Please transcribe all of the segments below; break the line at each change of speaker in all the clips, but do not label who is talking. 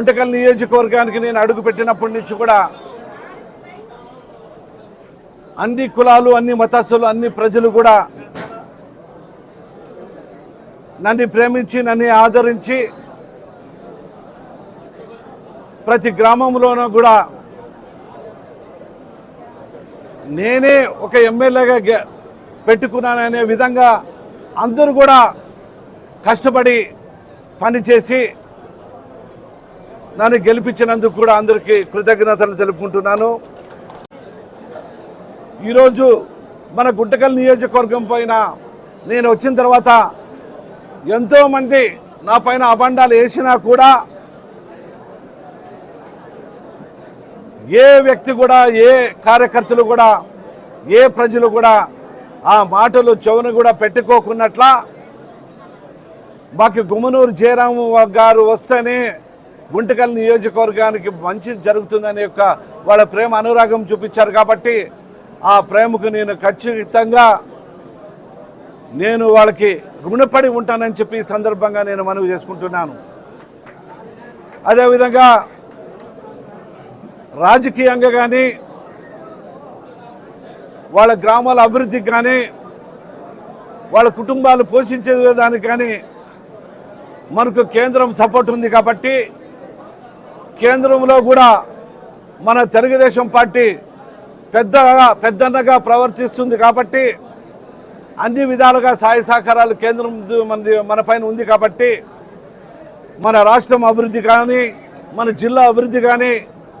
గుంటకల్ నియోజకవర్గానికి నేను అడుగు పెట్టినప్పటి నుంచి కూడా అన్ని కులాలు అన్ని మతస్థులు అన్ని ప్రజలు కూడా నన్ను ప్రేమించి నన్ను ఆదరించి ప్రతి గ్రామంలోనూ కూడా నేనే ఒక ఎమ్మెల్యేగా పెట్టుకున్నాననే విధంగా అందరూ కూడా కష్టపడి పనిచేసి నన్ను గెలిపించినందుకు కూడా అందరికీ కృతజ్ఞతలు తెలుపుకుంటున్నాను. ఈరోజు మన గుంటకల్ నియోజకవర్గం పైన నేను వచ్చిన తర్వాత ఎంతోమంది నా పైన అబండాలు వేసినా కూడా ఏ వ్యక్తి కూడా ఏ కార్యకర్తలు కూడా ఏ ప్రజలు కూడా ఆ మాటలు చెవును కూడా పెట్టుకోకున్నట్ల మాకు గుమ్మనూరు జయరాము గారు వస్తేనే గుంటకల్ నియోజకవర్గానికి మంచి జరుగుతుందనే యొక్క వాళ్ళ ప్రేమ అనురాగం చూపించారు కాబట్టి ఆ ప్రేమకు నేను ఖచ్చితంగా నేను వాళ్ళకి రుణపడి ఉంటానని చెప్పి ఈ సందర్భంగా నేను మనవి చేసుకుంటున్నాను. అదేవిధంగా రాజకీయంగా కానీ వాళ్ళ గ్రామాల అభివృద్ధికి కానీ వాళ్ళ కుటుంబాలు పోషించే దానికి కానీ మనకు కేంద్రం సపోర్ట్ ఉంది కాబట్టి కేంద్రంలో కూడా మన తెలుగుదేశం పార్టీ పెద్దగా పెద్దన్నగా ప్రవర్తిస్తుంది కాబట్టి అన్ని విధాలుగా సహాయ సహకారాలు కేంద్రం మనది మన పైన ఉంది కాబట్టి మన రాష్ట్రం అభివృద్ధి కానీ మన జిల్లా అభివృద్ధి కానీ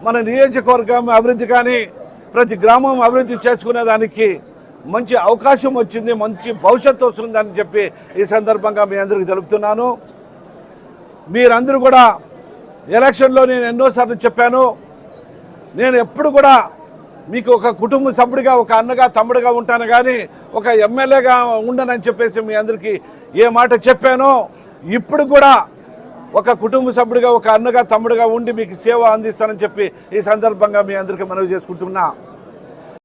మన నియోజకవర్గం అభివృద్ధి కానీ ప్రతి గ్రామం అభివృద్ధి చేసుకునేదానికి మంచి అవకాశం వచ్చింది మంచి భవిష్యత్తు వస్తుందని చెప్పి ఈ సందర్భంగా మీ అందరికీ తెలుపుతున్నాను. మీరందరూ కూడా ఎలక్షన్లో నేను ఎన్నోసార్లు చెప్పాను. నేను ఎప్పుడు కూడా మీకు ఒక కుటుంబ సభ్యుడిగా ఒక అన్నగా తమ్ముడుగా ఉంటాను కానీ ఒక ఎమ్మెల్యేగా ఉండనని చెప్పేసి మీ అందరికీ ఏ మాట చెప్పానో ఇప్పుడు కూడా ఒక కుటుంబ సభ్యుడిగా ఒక అన్నగా తమ్ముడుగా ఉండి మీకు సేవ అందిస్తానని చెప్పి ఈ సందర్భంగా మీ అందరికీ మనవి చేసుకుంటున్నా.